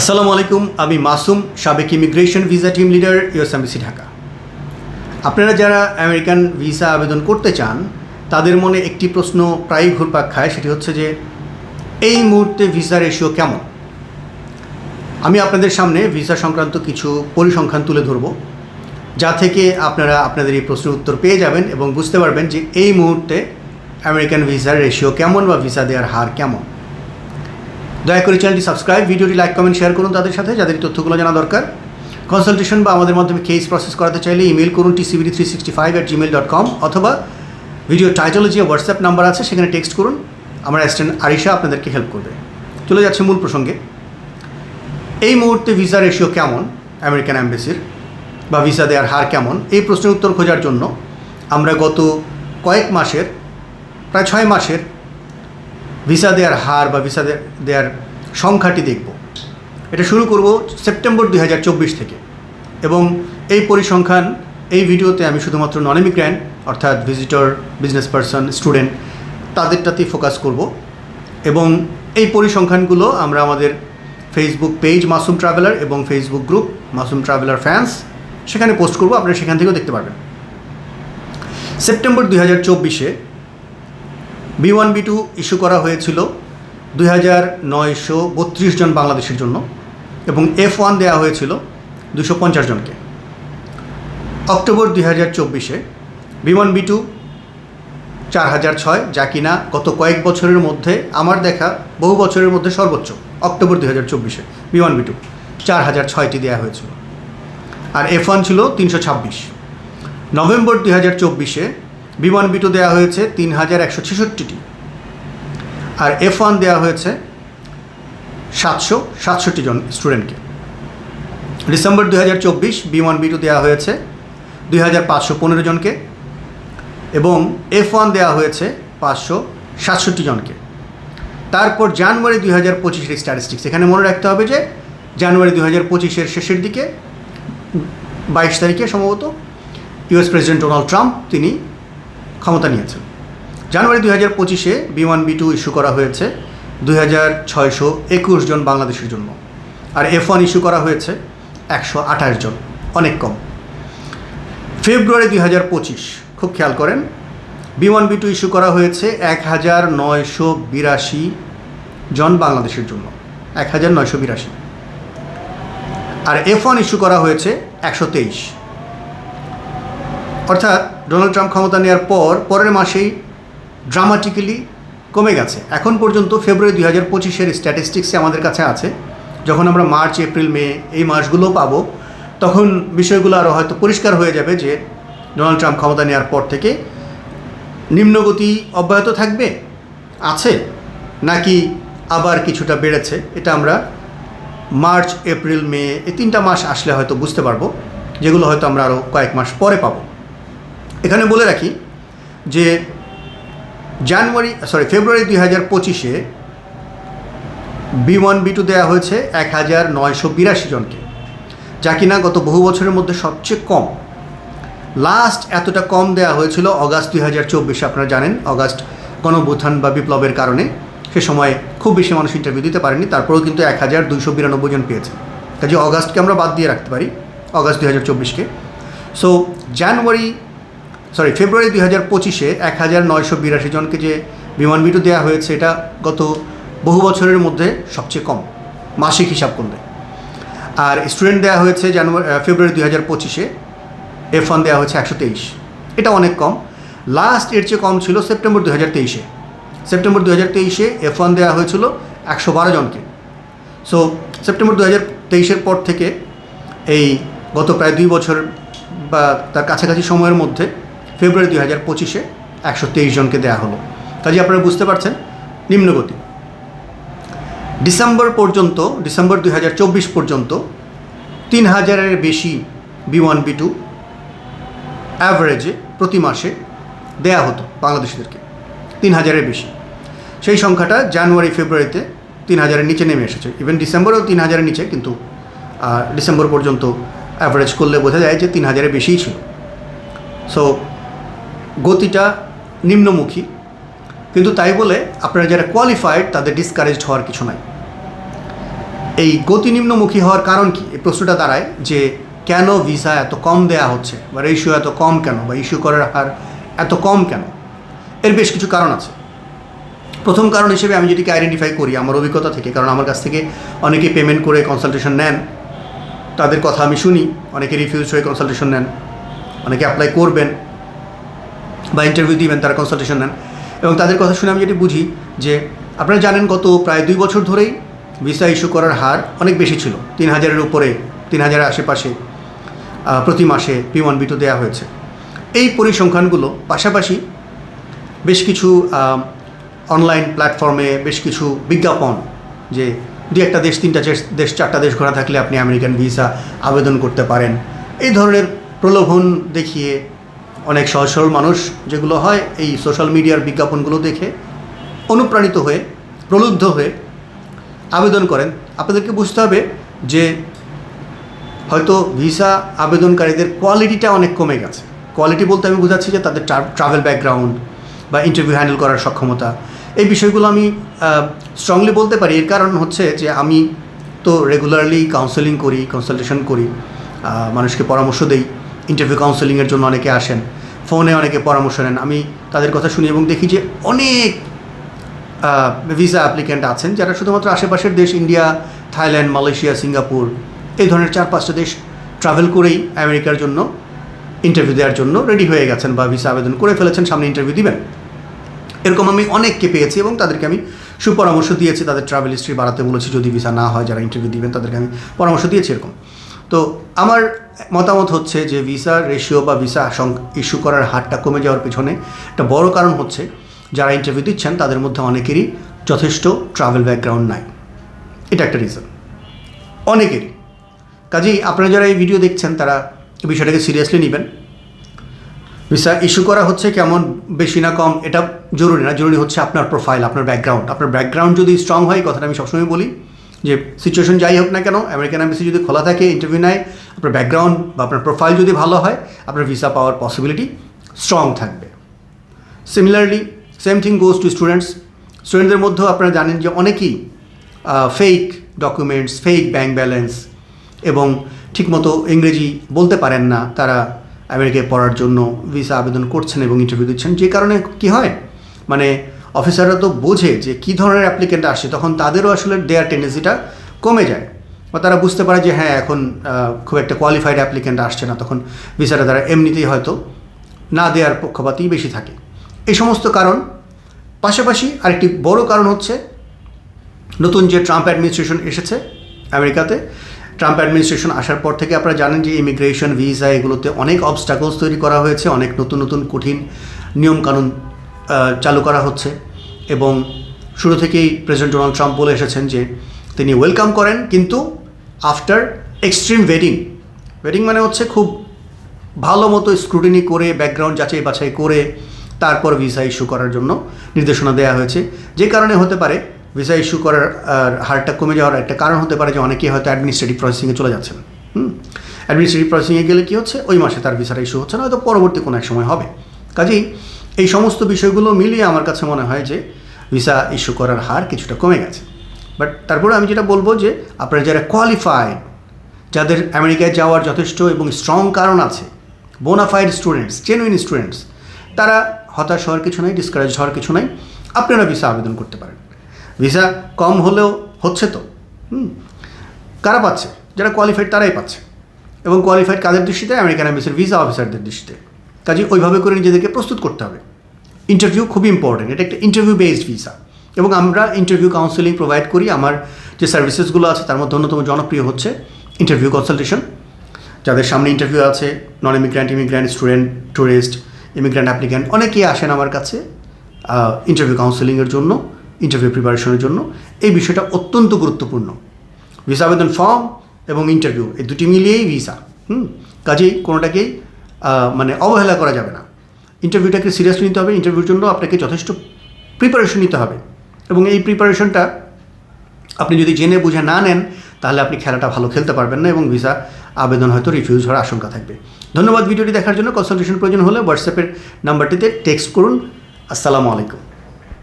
আসসালামু আলাইকুম, আমি মাসুম, সাবেক immigration visa team leader US embassy Dhaka. আপনারা যারা আমেরিকান ভিসা আবেদন করতে চান, তাদের মনে একটি প্রশ্ন প্রায়ই ঘুরপাক খায়, সেটি হচ্ছে যে, এই মুহূর্তে ভিসা রেশিও কেমন? আমি আপনাদের সামনে ভিসা সংক্রান্ত কিছু পরিসংখ্যান তুলে ধরব, যা থেকে আপনারা আপনাদের এই প্রশ্নের উত্তর পেয়ে যাবেন এবং বুঝতে পারবেন যে এই মুহূর্তে আমেরিকান ভিসার রেশিও কেমন বা ভিসা দেওয়ার হার কেমন। দয়া করে চ্যানেলটি সাবস্ক্রাইব, ভিডিওটি লাইক, কমেন্ট শেয়ার করুন তাদের সাথে, যাদের তথ্যগুলো জানা দরকার। কনসালটেশন বা আমাদের মাধ্যমে কেস প্রসেস করাতে চাইলে ইমেল করুন TCBD three sixty five at Gmail dot com অথবা ভিডিও টাইটেলে যে হোয়াটসঅ্যাপ নাম্বার আছে, সেখানে টেক্সট করুন। আমার অ্যাসিস্ট্যান্ট আরিশা আপনাদেরকে হেল্প করবে। চলে যাচ্ছে মূল প্রসঙ্গে। এই মুহূর্তে ভিসা রেশিও কেমন? আমেরিকান অ্যাম্বাসির বা ভিসা দেওয়ার হার কেমন? এই প্রশ্নের উত্তর খোঁজার জন্য আমরা গত কয়েক মাসের, প্রায় ছয় মাসের ভিসা দেওয়ার হার বা ভিসা দেওয়ার সংখ্যাটি দেখব। এটা শুরু করব সেপ্টেম্বর দুই হাজার চব্বিশ থেকে। এবং এই পরিসংখ্যান, এই ভিডিওতে আমি শুধুমাত্র নন ইমিগ্র্যান্ট অর্থাৎ ভিজিটর বিজনেস পারসন স্টুডেন্ট তাদেরটাতেই ফোকাস করব। এবং এই পরিসংখ্যানগুলো আমরা আমাদের ফেসবুক পেজ মাসুম ট্রাভেলার এবং Facebook group Masum traveller fans সেখানে পোস্ট করব, আপনারা সেখান থেকেও দেখতে পারবেন। সেপ্টেম্বর দুই হাজার চব্বিশে B one B two issue করা হয়েছিল দুই হাজার নয়শো বত্রিশ জন বাংলাদেশের জন্য এবং এফ ওয়ান দেওয়া হয়েছিল দুশো পঞ্চাশ জনকে। অক্টোবর দুই হাজার চব্বিশে বি ওয়ান বি টু চার হাজার ছয়, যা কিনা গত কয়েক বছরের মধ্যে, আমার দেখা বহু বছরের মধ্যে সর্বোচ্চ, অক্টোবর দুই হাজার চব্বিশে বিমান বি টু চার হাজার ছয়টি দেওয়া হয়েছিল। আর এফ ওয়ান ছিল তিনশো ছাব্বিশ। নভেম্বর দুই হাজার চব্বিশে বিমান বিটু দেওয়া হয়েছে তিন হাজার একশো ছেষট্টিটি। আর এফ ওয়ান দেওয়া হয়েছে সাতশো সাতষট্টি জন স্টুডেন্টকে। ডিসেম্বর দুই হাজার চব্বিশ বিমান ওয়ান বি টু দেওয়া হয়েছে দুই হাজার পাঁচশো পনেরো জনকে এবং এফ ওয়ান দেওয়া হয়েছে পাঁচশো সাতষট্টি জনকে। তারপর জানুয়ারি দুই হাজার পঁচিশের স্ট্যাটিস্টিক্স এখানে মনে রাখতে হবে যে জানুয়ারি দুই হাজার পঁচিশের শেষের দিকে বাইশ তারিখে সম্ভবত ইউএস প্রেসিডেন্ট ডোনাল্ড ট্রাম্প তিনি ক্ষমতা নিয়েছেন। জানুয়ারি দুই হাজার পঁচিশে B one, B two issue করা হয়েছে। দুই হাজার ছয়শো একুশ জন বাংলাদেশের জন্য। আর এফ ওয়ান ইস্যু করা হয়েছে একশো আঠাশ জন। অনেক কম। ফেব্রুয়ারি দুই হাজার পঁচিশ, খুব খেয়াল করেন, B one, B two issue করা হয়েছে এক হাজার নয়শো বিরাশি জন বাংলাদেশের জন্য। এক হাজার নয়শো বিরাশি। আর এফ ওয়ান ইস্যু করা হয়েছে একশো তেইশ। অর্থাৎ ডোনাল্ড ট্রাম্প ক্ষমতা নেওয়ার পর, পরের মাসেই ড্রামাটিক্যালি কমে গেছে। এখন পর্যন্ত ফেব্রুয়ারি দুই হাজার পঁচিশের স্ট্যাটিস্টিক্সে আমাদের কাছে আছে। যখন আমরা মার্চ, এপ্রিল, মে এই মাসগুলো পাবো, তখন বিষয়গুলো আরও হয়তো পরিষ্কার হয়ে যাবে যে ডোনাল্ড ট্রাম্প ক্ষমতা নেওয়ার পর থেকে নিম্নগতি অব্যাহত থাকবে, আছে, নাকি আবার কিছুটা বেড়েছে, এটা আমরা মার্চ, এপ্রিল, মে এই তিনটা মাস আসলে হয়তো বুঝতে পারব, যেগুলো হয়তো আমরা আরও কয়েক মাস পরে পাবো। এখানে বলে রাখি যে জানুয়ারি সরি ফেব্রুয়ারি দুই হাজার পঁচিশে বি ওয়ান, বি টু দেওয়া হয়েছে এক হাজার নয়শো বিরাশি জনকে, যা কিনা গত বহু বছরের মধ্যে সবচেয়ে কম। লাস্ট এতটা কম দেওয়া হয়েছিল অগাস্ট দুই হাজার চব্বিশে, আপনারা জানেন, অগাস্ট গণভূথান বা বিপ্লবের কারণে। সে সময় খুব বেশি মানুষ ইন্টারভিউ দিতে পারেনি তারপরেও কিন্তু এক হাজার দুইশো বিরানব্বই জন পেয়েছে। কাজে অগাস্টকে আমরা বাদ দিয়ে রাখতে পারি, অগাস্ট দুই হাজার চব্বিশকে। সো জানুয়ারি সরি ফেব্রুয়ারি দুই হাজার পঁচিশে এক হাজার নয়শো বিরাশি জনকে যে বিমান বিটু দেওয়া হয়েছে, এটা গত বহু বছরের মধ্যে সবচেয়ে কম, মাসিক হিসাব করলে। আর স্টুডেন্ট দেওয়া হয়েছে জানুয়ারি ফেব্রুয়ারি দুই হাজার পঁচিশে এফ ওয়ান দেওয়া হয়েছে একশো তেইশ। এটা অনেক কম। লাস্ট এর চেয়ে কম ছিল সেপ্টেম্বর দু হাজার তেইশে। সেপ্টেম্বর দু হাজার তেইশে এফ ওয়ান দেওয়া হয়েছিল একশো বারো জনকে। সো সেপ্টেম্বর দু হাজার তেইশের পর থেকে এই গত প্রায় দুই বছর বা তার কাছাকাছি সময়ের মধ্যে ফেব্রুয়ারি দুই হাজার পঁচিশে একশো তেইশ জনকে দেওয়া হলো। কাজে আপনারা বুঝতে পারছেন নিম্নগতি ডিসেম্বর পর্যন্ত, ডিসেম্বর দুই হাজার চব্বিশ পর্যন্ত তিন হাজারের বেশি বি ওয়ান, বি টু অ্যাভারেজে প্রতি মাসে দেয়া হতো বাংলাদেশিদেরকে, তিন হাজারের বেশি। সেই সংখ্যাটা জানুয়ারি, ফেব্রুয়ারিতে তিন হাজারের নিচে নেমে এসেছে। ইভেন ডিসেম্বরেও তিন হাজারের নিচে, কিন্তু ডিসেম্বর পর্যন্ত অ্যাভারেজ করলে বোঝা যায় যে তিন হাজারের বেশিই ছিল। সো গতিটা নিম্নমুখী। কিন্তু তাই বলে আপনারা যারা কোয়ালিফাইড তাদের ডিসকারেজড হওয়ার কিছু নাই। এই গতি নিম্নমুখী হওয়ার কারণ কি? এই প্রশ্নটা দাঁড়ায় যে কেন ভিসা এত কম দেয়া হচ্ছে? বা রেশিও এত কম কেন? বা ইস্যু করার হার এত কম কেন? এর বেশ কিছু কারণ আছে। প্রথম কারণ হিসেবে আমি যেটিকে আইডেন্টিফাই করি আমার অভিজ্ঞতা থেকে, কারণ আমার কাছ থেকে অনেকে পেমেন্ট করে কনসালটেশন নেন। তাদের কথা আমি শুনি, অনেকে রিফিউজ হয়ে কনসালটেশন নেন। অনেকে অ্যাপ্লাই করবেন। বা ইন্টারভিউ দিবেন, তারা কনসালটেশন নেন। এবং তাদের কথা শুনে আমি যেটি বুঝি যে আপনারা জানেন গত প্রায় দুই বছর ধরেই ভিসা ইস্যু করার হার অনেক বেশি ছিল। তিন হাজারের উপরে, তিন হাজারের আশেপাশে প্রতি মাসে বিমান ওয়ান বি টু দেওয়া হয়েছে। এই পরিসংখ্যানগুলো পাশাপাশি বেশ কিছু অনলাইন প্ল্যাটফর্মে বেশ কিছু বিজ্ঞাপন যে দু একটা দেশ, তিনটা দেশ চারটা দেশ ঘোরা থাকলে আপনি আমেরিকান ভিসা আবেদন করতে পারেন। এই ধরনের প্রলোভন দেখিয়ে অনেক সহজ সরল মানুষ যেগুলো হয় এই সোশ্যাল মিডিয়ার বিজ্ঞাপনগুলো দেখে অনুপ্রাণিত হয়ে, প্রলুব্ধ হয়ে আবেদন করেন। আপনাদেরকে বুঝতে হবে যে হয়তো ভিসা আবেদনকারীদের কোয়ালিটিটা অনেক কমে গেছে। কোয়ালিটি বলতে আমি বোঝাচ্ছি যে তাদের ট্রাভেল ব্যাকগ্রাউন্ড বা ইন্টারভিউ হ্যান্ডেল করার সক্ষমতা। এই বিষয়গুলো আমি স্ট্রংলি বলতে পারি। এর কারণ হচ্ছে যে আমি তো রেগুলারলি কাউন্সেলিং করি কনসালটেশন করি মানুষকে পরামর্শ দেই। ইন্টারভিউ কাউন্সেলিংয়ের জন্য অনেকে আসেন ফোনে অনেকে পরামর্শ নেন। আমি তাদের কথা শুনি এবং দেখি যে অনেক ভিসা অ্যাপ্লিক্যান্ট আছেন যারা শুধুমাত্র আশেপাশের দেশ ইন্ডিয়া, থাইল্যান্ড, মালয়েশিয়া, সিঙ্গাপুর, এই ধরনের চার পাঁচটা দেশ ট্রাভেল করেই আমেরিকার জন্য ইন্টারভিউ দেওয়ার জন্য রেডি হয়ে গেছেন বা ভিসা আবেদন করে ফেলেছেন, সামনে ইন্টারভিউ দিবেন। এরকম আমি অনেককে পেয়েছি এবং তাদেরকে আমি সুপরামর্শ দিয়েছি, তাদের ট্রাভেল হিস্ট্রি বাড়াতে বলেছি, যদি ভিসা না হয় যারা ইন্টারভিউ দিবেন তাদেরকে আমি পরামর্শ দিয়েছি এরকম। তো আমার মতামত হচ্ছে যে ভিসা রেশিও বা ভিসা ইস্যু করার হারটা কমে যাওয়ার পেছনে একটা বড় কারণ হচ্ছে যারা ইন্টারভিউ দিচ্ছেন, তাদের মধ্যে অনেকেরই যথেষ্ট ট্রাভেল ব্যাকগ্রাউন্ড নাই। এটা একটা রিজন অনেকেরই। কাজেই আপনারা যারা এই ভিডিও দেখছেন, তারা বিষয়টাকে সিরিয়াসলি নেবেন। ভিসা ইস্যু করা হচ্ছে কেমন, বেশি না কম, এটা জরুরি না। জরুরি হচ্ছে আপনার প্রোফাইল আপনার ব্যাকগ্রাউন্ড আপনার ব্যাকগ্রাউন্ড যদি স্ট্রং হয় কথাটা আমি সবসময় বলি। যে সিচুয়েশন যাই হোক না কেন আমেরিকান এম্বাসি যদি খোলা থাকে ইন্টারভিউ নেয়, আপনার ব্যাকগ্রাউন্ড বা আপনার প্রোফাইল যদি ভালো হয়, আপনার ভিসা পাওয়ার পসিবিলিটি স্ট্রং থাকবে। Similarly same thing goes to students স্টুডেন্টদের মধ্যেও আপনারা জানেন যে অনেকেই fake documents fake bank balance এবং ঠিকমতো ইংরেজি বলতে পারেন না, তারা আমেরিকায় পড়ার জন্য ভিসা আবেদন করছেন এবং ইন্টারভিউ দিচ্ছেন। যে কারণে কি হয়? মানে অফিসাররা তো বোঝে যে কী ধরনের অ্যাপ্লিকেন্ট আসে, তখন তাদেরও আসলে দেয়ার টেন্ডেন্সিটা কমে যায়। বা তারা বুঝতে পারে যে হ্যাঁ এখন খুব একটা কোয়ালিফাইড অ্যাপ্লিকেন্ট আসছে না, তখন ভিসাটা তারা এমনিতেই হয়তো না দেওয়ার পক্ষপাতই বেশি থাকে। এই সমস্ত কারণ, পাশাপাশি আরেকটি বড় কারণ হচ্ছে, নতুন যে ট্রাম্প অ্যাডমিনিস্ট্রেশন এসেছে আমেরিকাতে ট্রাম্প অ্যাডমিনিস্ট্রেশন আসার পর থেকে আপনারা জানেন যে ইমিগ্রেশন ভিসা এগুলোতে অনেক অবস্টাকলস তৈরি করা হয়েছে, অনেক নতুন নতুন কঠিন নিয়মকানুন চালু করা হচ্ছে এবং শুরু থেকেই প্রেসিডেন্ট ডোনাল্ড ট্রাম্প বলে এসেছেন যে তিনি ওয়েলকাম করেন, কিন্তু আফটার এক্সট্রিম ওয়েডিং ওয়েডিং মানে হচ্ছে খুব ভালো মতো স্ক্রুটিনি করে, ব্যাকগ্রাউন্ড যাচাই বাছাই করে তারপর ভিসা ইস্যু করার জন্য নির্দেশনা দেওয়া হয়েছে। যে কারণে হতে পারে ভিসা ইস্যু করার হারটা কমে যাওয়ার একটা কারণ হতে পারে যে অনেকেই হয়তো অ্যাডমিনিস্ট্রেটিভ প্রসেসিংয়ে চলে যাচ্ছেন। হুম? অ্যাডমিনিস্ট্রেটিভ প্রসেসিংয়ে গেলে কী হচ্ছে? ওই মাসে তার ভিসাটা ইস্যু হচ্ছে না হয়তো পরবর্তী কোনো এক সময় হবে। কাজেই এই সমস্ত বিষয়গুলো মিলিয়ে আমার কাছে মনে হয় যে ভিসা ইস্যু করার হার কিছুটা কমে গেছে। বাট তারপরে আমি যেটা বলব যে আপনারা যারা কোয়ালিফাইড যাদের আমেরিকায় যাওয়ার যথেষ্ট এবং স্ট্রং কারণ আছে বোনাফাইড স্টুডেন্টস জেনুইন স্টুডেন্টস তারা হতাশ হওয়ার কিছু নাই ডিসকারেজ হওয়ার কিছু নাই, আপনারা ভিসা আবেদন করতে পারেন। ভিসা কম হলেও হচ্ছে তো, হুম? কারা পাচ্ছে? যারা কোয়ালিফাইড তারাই পাচ্ছে। এবং কোয়ালিফাইড কাদের দৃষ্টিতে? আমেরিকান এম্বাসির ভিসা অফিসারদের দৃষ্টিতে। কাজে ওইভাবে করে নিজেদেরকে প্রস্তুত করতে হবে। ইন্টারভিউ খুবই ইম্পর্টেন্ট এটা একটা ইন্টারভিউ বেসড ভিসা এবং আমরা ইন্টারভিউ কাউন্সেলিং প্রোভাইড করি, আমার যে সার্ভিসেসগুলো আছে তার মধ্যে অন্যতম জনপ্রিয় হচ্ছে ইন্টারভিউ কনসালটেশন যাদের সামনে ইন্টারভিউ আছে non immigrant immigrant student tourist immigrant applicant অনেকেই আসেন আমার কাছে ইন্টারভিউ কাউন্সেলিংয়ের জন্য ইন্টারভিউ প্রিপারেশনের জন্য। এই বিষয়টা অত্যন্ত গুরুত্বপূর্ণ। ভিসা আবেদন ফর্ম এবং ইন্টারভিউ এই দুটি মিলিয়েই ভিসা হুম, কাজেই কোনোটাকেই মানে অবহেলা করা যাবে না। ইন্টারভিউটাকে সিরিয়াসলি নিতে হবে? ইন্টারভিউর জন্য আপনাকে যথেষ্ট প্রিপারেশন নিতে হবে। এবং এই প্রিপারেশনটা আপনি যদি জেনে বুঝে না নেন, তাহলে আপনি খেলাটা ভালো খেলতে পারবেন না এবং ভিসা আবেদন হয়তো রিফিউজ হওয়ার আশঙ্কা থাকবে। ধন্যবাদ ভিডিওটি দেখার জন্য। কনসালটেশন প্রয়োজন হলে হোয়াটসঅ্যাপের নাম্বারটিতে টেক্সট করুন। আসসালামু আলাইকুম।